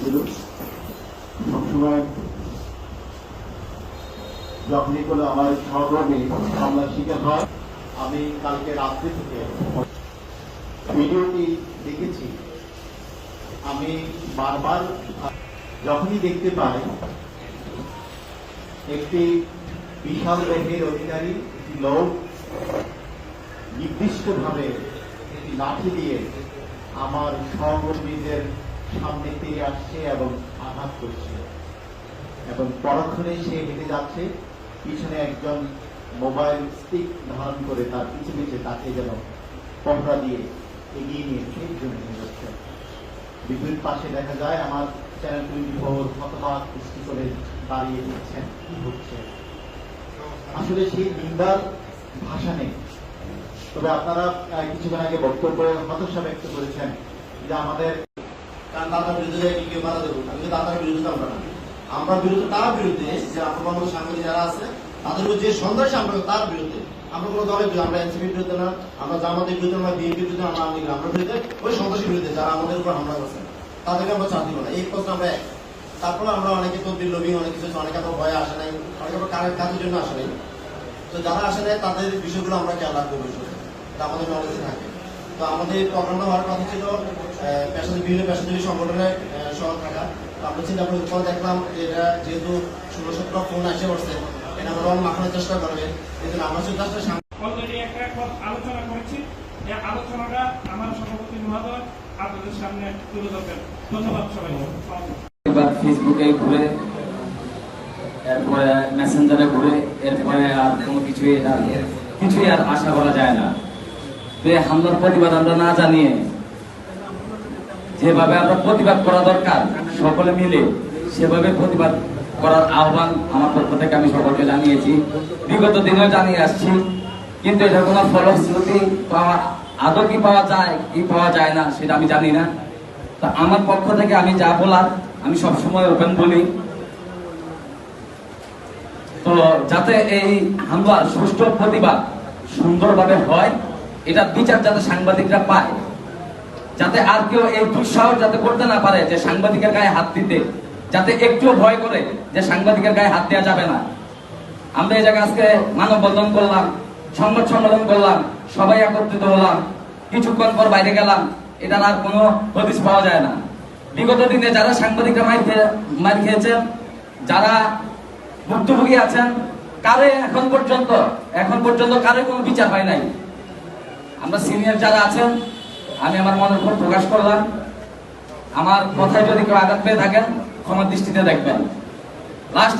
ছিল। সবসময় যখনই কোনো আমার সহকর্মী হামলার শিকার হয়, আমি কালকে রাত্রি থেকে ভিডিওটি দেখেছি। আমি বারবার যখনই দেখতে পাই, একটি বিশাল দেহের অধিকারী, একটি লোক নির্দিষ্টভাবে একটি লাঠি দিয়ে আমার সহকর্মীদের সামনে দিয়ে আসছে এবং আঘাত করছে। এবং পরক্ষণে সে হেঁটে যাচ্ছে। পিছনে একজন মোবাইল স্টিক ধারণ করে তার পিছু পিছে তাকে যেন পহরা দিয়ে এগিয়ে নিয়ে সেই জন্য নিয়ে যাচ্ছে। বিপরীত পাশে দেখা যায়, আমার চ্যানেল টোয়েন্টি ফোর হতবাক দৃষ্টি করে দাঁড়িয়ে দিচ্ছেন কি হচ্ছে। আসলে সেই নিন্দার ভাষা নেই। তবে আপনারা কিছুক্ষণ আগে বক্তব্য হতাশা ব্যক্ত করেছেন যে আমাদের কারণ দাদার বিরুদ্ধে কি কেউ বাধা দেবো? আমি বিরুদ্ধে আমরা না। আমরা বিরুদ্ধে, তার বিরুদ্ধে, যে আপনার সাংবাদিক যারা আছে, তাদের যে সন্ত্রাসী আমরা, তার বিরুদ্ধে, আমরা কোনো দলের বিরুদ্ধে, আমরা এনসিপির বিরুদ্ধে না, আমরা জামাতের বিরুদ্ধে, আমরা বিএনপির বিরুদ্ধে, আমরা আওয়ামী আমরা বিরুদ্ধে, ওই বিরুদ্ধে যারা আমাদের উপর হামলা করছে, তাদেরকে আমরা চাপ দিব না। এই প্রশ্ন আমরা এক। তারপরে আমরা অনেকে তদ্বির লবি অনেক কিছু অনেকে আমরা ভয়ে আসে নাই, অনেকে আমরা কাজের জন্য আসে নাই। তো যারা আসে নাই, তাদের বিষয়গুলো আমরা খেয়াল রাখব আমাদের নলেজে থাকে। তো আমাদের প্রোগ্রামটা হওয়ার কথা ছিল পেশাজীবী বিভিন্ন পেশাজীবী সহ থাকা। তো আমরা চিন্তা করে পরে দেখলাম যে এটা যেহেতু ষোলো সতেরো ফোন আসে পড়ছে এটা আমরা মাখানোর চেষ্টা করবে। জন্য আমরা শুধু অলরেডি একটা আলোচনা করেছি। এই আলোচনাটা আমার সভাপতি মহোদয় আপনাদের সামনে তুলে ধরবেন। ধন্যবাদ এবার ফেসবুকে ঘুরে এরপরে মেসেঞ্জারে ঘুরে এরপরে আর কোনো কিছুই আর কিছুই আর আশা করা যায় না। এই হামলার প্রতিবাদ আমরা না জানিয়ে যেভাবে আমরা প্রতিবাদ করা দরকার, সকলে মিলে সেভাবে প্রতিবাদ করার আহ্বান আমার পক্ষ থেকে আমি সকলকে জানিয়েছি। বিগত দিনেও জানিয়ে আসছি, কিন্তু এটা কোনো ফলশ্রুতি পাওয়া, আদৌ কি পাওয়া যায়, কি পাওয়া যায় না, সেটা আমি জানি না। তা আমার পক্ষ থেকে আমি যা বলার, আমি সবসময় ওপেন বলি। তো যাতে এই হামলার সুষ্ঠু প্রতিবাদ সুন্দরভাবে হয় এটা বিচার যাতে সাংবাদিকরা পায়। যাতে আর কেউ এই দুঃসাহস যাতে করতে না পারে যে সাংবাদিকের গায়ে হাত দিতে, যাতে একটু ভয় করে যে সাংবাদিকের গায়ে হাত দেওয়া যাবে না। আমরা এই জায়গায় আজকে মানববন্ধন করলাম, সংবাদ সম্মেলন করলাম, সবাই একত্রিত হলাম, কিছুক্ষণ পর বাইরে গেলাম, এটার আর কোনো হদিস পাওয়া যায় না। বিগত দিনে যারা সাংবাদিকরা মার খেয়ে, মার খেয়েছেন, যারা ভুক্তভোগী আছেন, কারে এখন পর্যন্ত এখন পর্যন্ত কারে কোনো বিচার হয় নাই? আমরা সিনিয়র যারা আছেন, আমি আমার মনের উপর প্রকাশ করলাম। আমার কথায় যদি কেউ আঘাত পেয়ে থাকেন, ক্ষমার দৃষ্টিতে দেখবেন। লাস্ট